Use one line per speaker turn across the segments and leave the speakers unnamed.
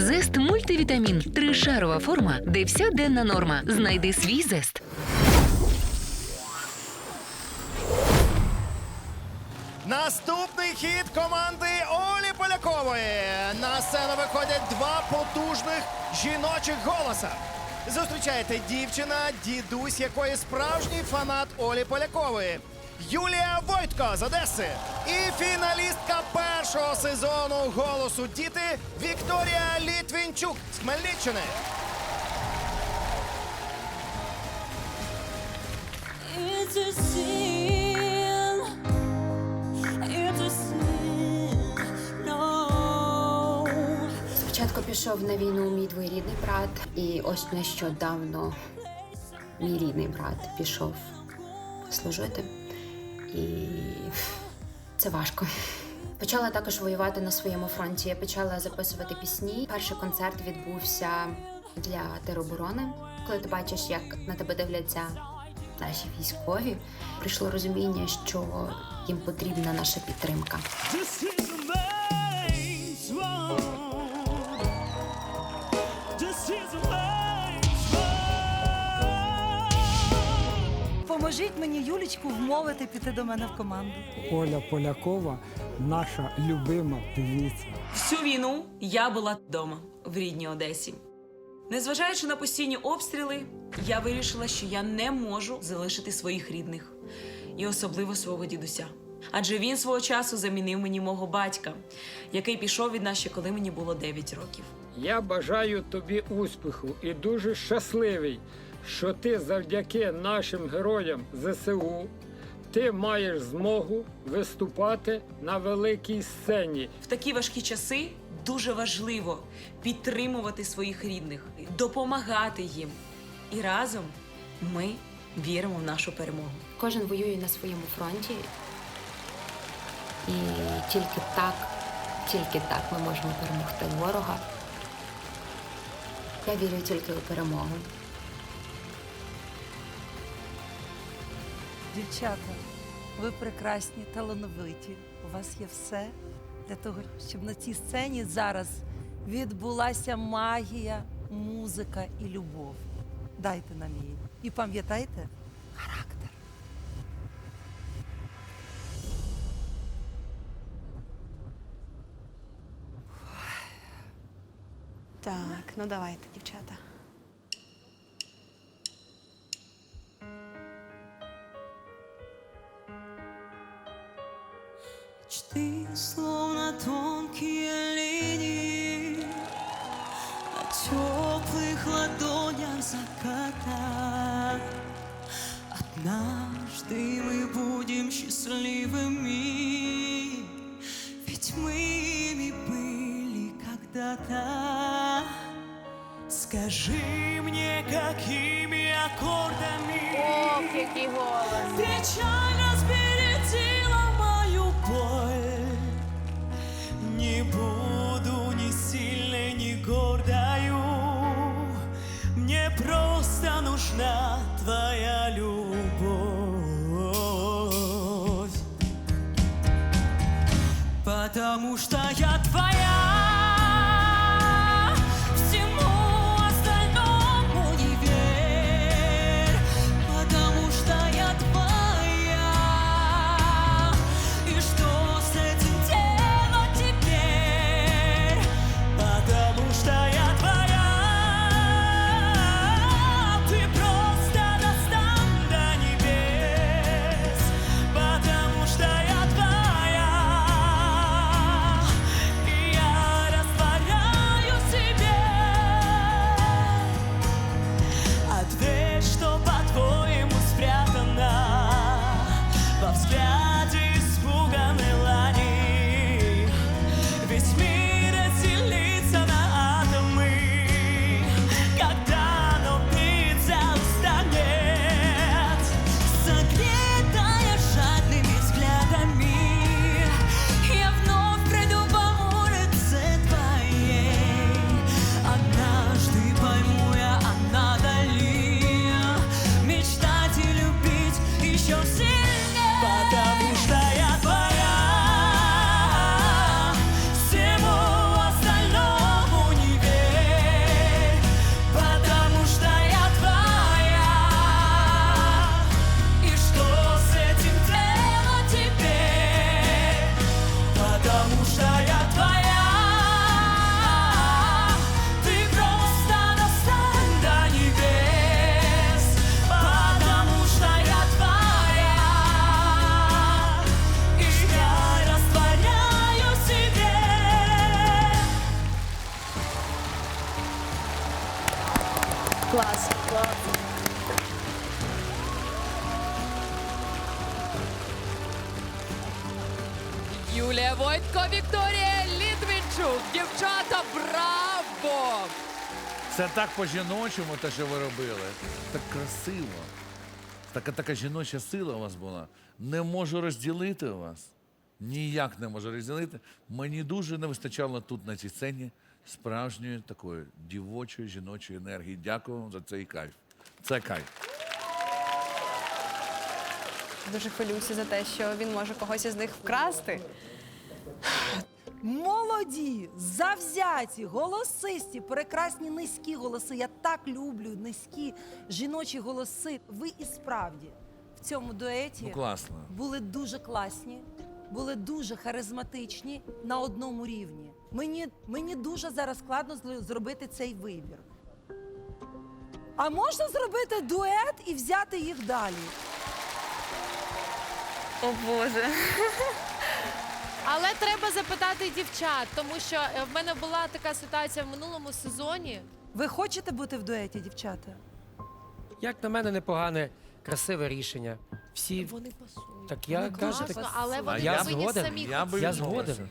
Зест мультивітамін. Тришарова форма, де вся денна норма. Знайди свій зест.
Наступний хід команди Олі Полякової. На сцену виходять два потужних жіночих голоса. Зустрічайте дівчина, дідусь якої справжній фанат Олі Полякової. Юлія Войтко з Одеси. І фіналістка першого сезону голосу діти Вікторія Літвінчук з Хмельниччини.
It's a sin. It's a sin. No.
Спочатку пішов на війну мій двоюрідний брат, і ось нещодавно мій рідний брат пішов служити. І це важко. Почала також воювати на своєму фронті. Я почала записувати пісні. Перший концерт відбувся для тероборони. Коли ти бачиш, як на тебе дивляться наші військові, прийшло розуміння, що їм потрібна наша підтримка.
World.
Поможіть мені, Юлічку, вмовити піти до мене в команду.
Оля Полякова наша любима певиця.
Всю війну я була вдома в рідній Одесі. Незважаючи на постійні обстріли, я вирішила, що я не можу залишити своїх рідних і особливо свого дідуся. Адже він свого часу замінив мені мого батька, який пішов від нас ще коли мені було 9 років.
Я бажаю тобі успіху і дуже щасливий, що ти завдяки нашим героям ЗСУ ти маєш змогу виступати на великій сцені.
В такі важкі часи дуже важливо підтримувати своїх рідних, допомагати їм. І разом ми віримо в нашу перемогу.
Кожен воює на своєму фронті. І тільки так, тільки так ми можемо перемогти ворога. Я вірю тільки у перемогу.
Дівчата, ви прекрасні, талановиті. У вас є все для того, щоб на цій сцені зараз відбулася магія, музика і любов. Дайте нам її. І пам'ятайте характер.
Так, ну давайте, дівчата.
Заката Однажды мы будем счастливыми Ведь мы ими были когда-то. Скажи мне, какими аккордами Ох, який голос Печаль нужна твоя любовь Потому что я твоя
Юлія Войтко, Вікторія Літвінчук. Дівчата, браво!
Це так по-жіночому, те, що ви робили. Так красиво. Така така жіноча сила у вас була. Не можу розділити вас. Ніяк не можу розділити. Мені дуже не вистачало тут на цій сцені справжньої такої дівочої жіночої енергії. Дякую вам за цей кайф. Це кайф.
Дуже хвилююся за те, що він може когось із них вкрасти.
Молоді, завзяті, голосисті, прекрасні низькі голоси. Я так люблю низькі жіночі голоси. Ви і справді в цьому дуеті
Ну класно.
були дуже класні, були дуже харизматичні на одному рівні. Мені, мені дуже зараз складно зл- зробити цей вибір. А можна зробити дует і взяти їх далі?
О Боже.
Але треба запитати дівчат, тому що е, в мене була така ситуація в минулому сезоні.
Ви хочете бути в дуеті, дівчата?
Як на мене, непогане, красиве рішення. Всі
Вони пасують.
так я
Вони
кажу,
класно,
так
але вони
я
повинні
згоден.
самі
Я би
Я згоден.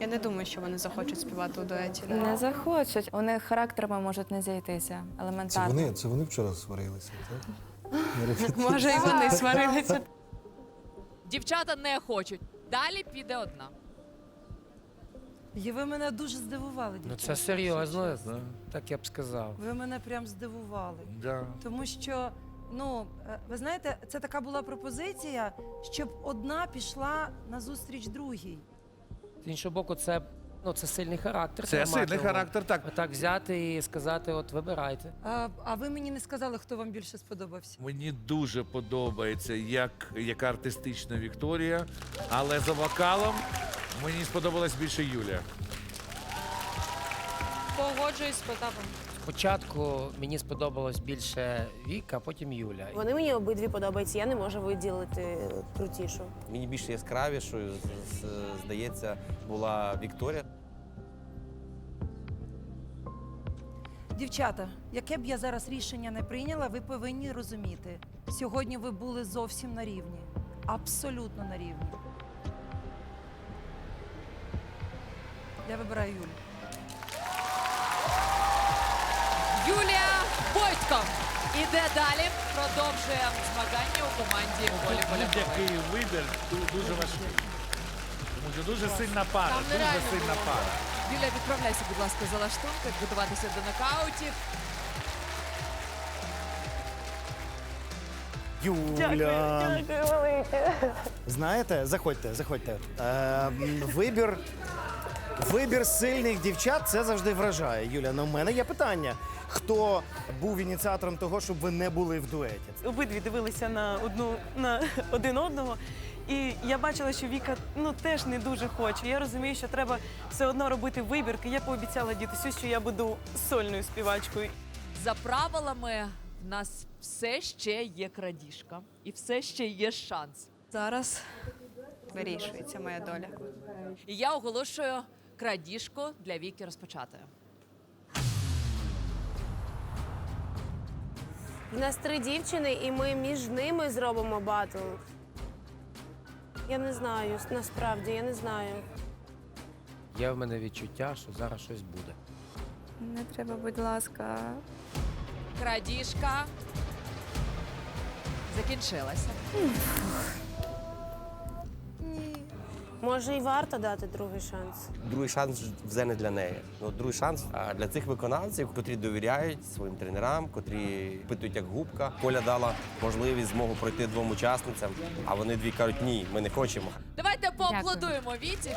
Я не думаю, що вони захочуть співати у дуеті.
Не захочуть. У них характерами можуть не зійтися.
Це
Елементарно.
вони, це вони вчора сварилися, так?
Може, і вони сварилися.
Дівчата не хочуть. Далі піде одна.
І ви мене дуже здивували,
Ну це серйозно,
Да.
так я б сказав.
Ви мене прям здивували.
Да.
Тому що, ну, е, ви знаєте, це така була пропозиція, щоб одна пішла на зустріч другій.
З іншого боку, це, ну, це сильний характер.
Це
треба
сильний
мати.
характер, так.
Отак взяти і сказати, от вибирайте.
А, а ви мені не сказали, хто вам більше сподобався.
Мені дуже подобається, як, яка артистична Вікторія, але за вокалом мені сподобалась більше Юлія.
Погоджуюсь з Потапом.
Спочатку мені сподобалось більше Віка, а потім Юля.
Вони мені обидві подобаються, я не можу виділити крутішу.
Мені більш яскравішою, здається, була Вікторія.
Дівчата, яке б я зараз рішення не прийняла, ви повинні розуміти. Сьогодні ви були зовсім на рівні. Абсолютно на рівні. Я вибираю Юлю.
Юлія Войтко іде далі. Продовжує змагання у команді Олі Полякової.
Будь-який вибір ду- дуже важкий. Тому що дуже сильна пара,
Там
дуже
нереально
сильна
було.
пара.
Юлія, відправляйся, будь ласка, за лаштунки, готуватися до нокаутів.
Юля. Знаєте, заходьте, заходьте. Е, м, вибір, вибір сильних дівчат це завжди вражає. Юля, на мене є питання. Хто був ініціатором того, щоб ви не були в дуеті?
Обидві дивилися на одну на один одного. І я бачила, що Віка ну теж не дуже хоче. Я розумію, що треба все одно робити вибірки. Я пообіцяла дідусю, що я буду сольною співачкою.
За правилами в нас все ще є крадіжка і все ще є шанс.
Зараз вирішується моя доля.
І я оголошую крадіжку для Віки розпочатою.
В нас три дівчини, і ми між ними зробимо батл. Я не знаю, насправді, я не знаю.
Є в мене відчуття, що зараз щось буде.
Не треба, будь ласка.
Крадіжка закінчилася.
Може, і варто дати другий шанс.
Другий шанс вже не для неї. Ну, другий шанс для цих виконавців, котрі довіряють своїм тренерам, котрі питають як губка. Коля дала можливість змогу пройти двом учасницям, а вони дві кажуть, ні, ми не хочемо.
Давайте поаплодуємо Віті.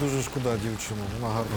Дуже шкода дівчину, вона гарно